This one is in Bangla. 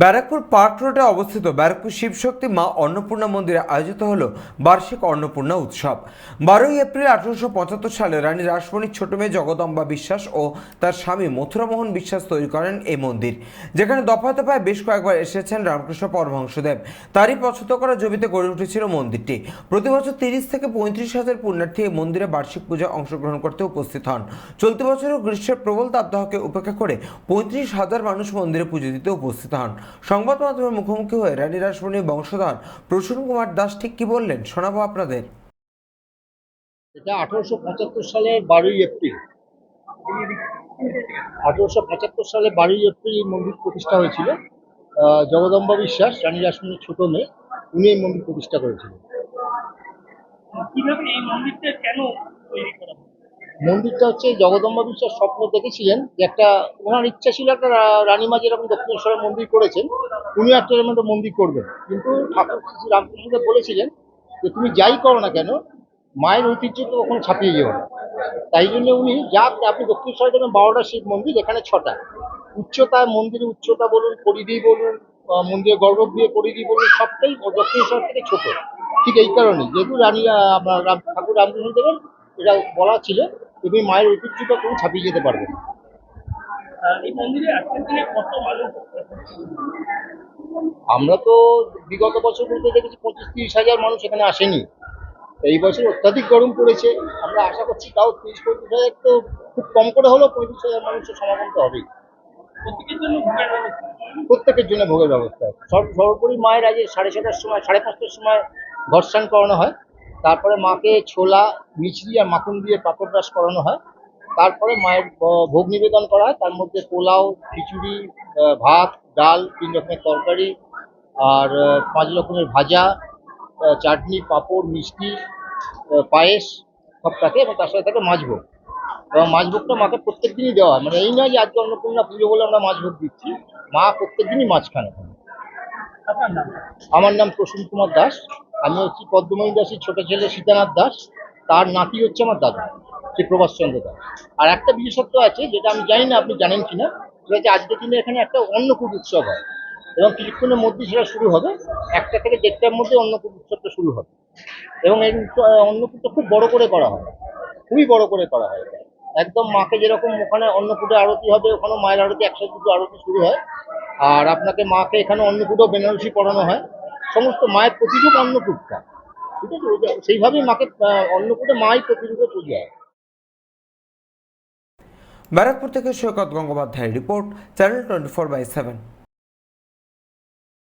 ব্যারাকপুর পার্ক রোডে অবস্থিত ব্যারাকপুর শিবশক্তি মা অন্নপূর্ণা মন্দিরে আয়োজিত হল বার্ষিক অন্নপূর্ণা উৎসব। বারোই এপ্রিল আঠারোশো পঁচাত্তর সালে রানী রাসমণির ছোট মেয়ে জগদম্বা বিশ্বাস ও তার স্বামী মথুরামোহন বিশ্বাস তৈরি করেন এই মন্দির। যেখানে দফায় দফায় বেশ কয়েকবার এসেছেন রামকৃষ্ণ পরমহংসদেব। তারই পছন্দ করা জমিতে গড়ে উঠেছিল মন্দিরটি। প্রতি বছর তিরিশ থেকে পঁয়ত্রিশ হাজার পুণ্যার্থী এই মন্দিরে বার্ষিক পূজায় অংশগ্রহণ করতে উপস্থিত হন। চলতি বছরও গ্রীষ্মের প্রবল তাপদাহকে উপেক্ষা করে পঁয়ত্রিশ হাজার মানুষ মন্দিরে পুজো দিতে উপস্থিত হন। সংবাদ মাধ্যমের মুখোমুখি হয়ে রানী রাসমণির বংশধর প্রসূন কুমার দাস ঠিক কি বললেন শোনাবো আপনাদের। এটা আঠারোশো পঁচাত্তর সালের বারোই এপ্রিল। আঠারোশো পঁচাত্তর সালে বারোই এপ্রিল এই মন্দির প্রতিষ্ঠা হয়েছিল। আহ, জগদম্বা বিশ্বাস রানী রাসমণির ছোট মেয়ে উনি এই মন্দির প্রতিষ্ঠা করেছিলেন। কীভাবে এই মন্দিরটা কেন তৈরি করা? মন্দিরটা হচ্ছে জগদম্বা বিশ্বাস স্বপ্ন দেখেছিলেন যে একটা ওনার ইচ্ছা ছিল একটা রানীমা যেরকম দক্ষিণেশ্বরের মন্দির করেছেন, উনি একটা এরকম একটা মন্দির করবেন। কিন্তু ঠাকুর শ্রী রামকৃষ্ণদেব বলেছিলেন যে তুমি যাই করো না কেন, মায়ের ঐতিহ্য তো কখনো ছাপিয়ে যেও না। তাই জন্য উনি যা আপনি দক্ষিণেশ্বরে দেখবেন বারোটা শিব মন্দির, এখানে ছটা। উচ্চতা, মন্দিরের উচ্চতা বলুন, পরিধি বলুন মন্দিরের গর্ভ দিয়ে পরিধি বলুন, সবটাই দক্ষিণেশ্বর থেকে ছোট। ঠিক এই কারণে যেহেতু রানী আপনার ঠাকুর রামকৃষ্ণ দেবেন, এটা বলা ছিল। তুমি মায়ের ঐতিহ্যটা কোনো ছাপিয়ে যেতে পারবে। না। এই মন্দিরে আজকের দিনে কত মানুষ আমরা তো বিগত বছরগুলোতে দেখেছি পঁচিশ তিরিশ হাজার মানুষ এখানে আসেনি। এই বছর অত্যাধিক গরম পড়েছে। আমরা আশা করছি তাও তিরিশ পঁয়ত্রিশ হাজার তো খুব কম করে হলেও পঁয়ত্রিশ হাজার মানুষের সমাগম তো হবেই। প্রত্যেকের জন্য ভোগের ব্যবস্থা প্রত্যেকের জন্য ভোগের ব্যবস্থা আছে। সর্বোপরি মায়ের আগে সাড়ে ছটার সময় সাড়ে পাঁচটার সময় ঘর স্নান করানো হয়। তারপরে মাকে ছোলা মিছরি আর মাখন দিয়ে পাপড় ব্রাশ করানো হয়। তারপরে মায়ের ভোগ নিবেদন করা হয়। তার মধ্যে পোলাও খিচুড়ি ভাত ডাল তিন রকমের তরকারি আর পাঁচ রকমের ভাজা চাটনি পাঁপড় মিষ্টি পায়েস সব থাকে এবং তার সাথে থাকে মাছভোগ এবং মাছ ভোগটা মাকে প্রত্যেক দিনই দেওয়া হয়। মানে এই নয় যে আজকে অন্নপূর্ণা পুজো বলে আমরা মাছ ভোগ দিচ্ছি। মা প্রত্যেক দিনই মাছ খান আমার নাম প্রসূন কুমার দাস। আমি হচ্ছি পদ্মমণি দাসের ছোট ছেলে সীতানাথ দাস। তার নাতি হচ্ছে আমার দাদা শ্রী প্রভাষচন্দ্র দাস। আর একটা বিশেষত্ব আছে, যেটা আমি জানি না আপনি জানেন কিনা, সেটা হচ্ছে আজকের দিনে এখানে একটা অন্নকূট উৎসব হয়। এবং কিছুক্ষণের মধ্যে সেটা শুরু হবে, একটা থেকে দেড়টার মধ্যে অন্নকূট উৎসবটা শুরু হবে। এবং এই অন্নকূটটা খুব বড় করে করা হয়, খুবই বড় করে করা হয়। একদম মাকে যেরকম ওখানে অন্নকূটে আরতি হবে ওখানে মায়ের আরতি, একসাথে দুটো আরতি শুরু হয়। আর আপনাকে মাকে এখানে অন্নকূটও বেনারসি পড়ানো হয়। সমস্ত মায়ের প্রতিরূপ অন্নকূটটা ঠিক আছে? সেইভাবেই মাকে অন্নকূটে মাই প্রতিরূপে পুজো ব্যারাকপুর থেকে সৈকত গঙ্গোপাধ্যায়ের report, channel twenty four by seven.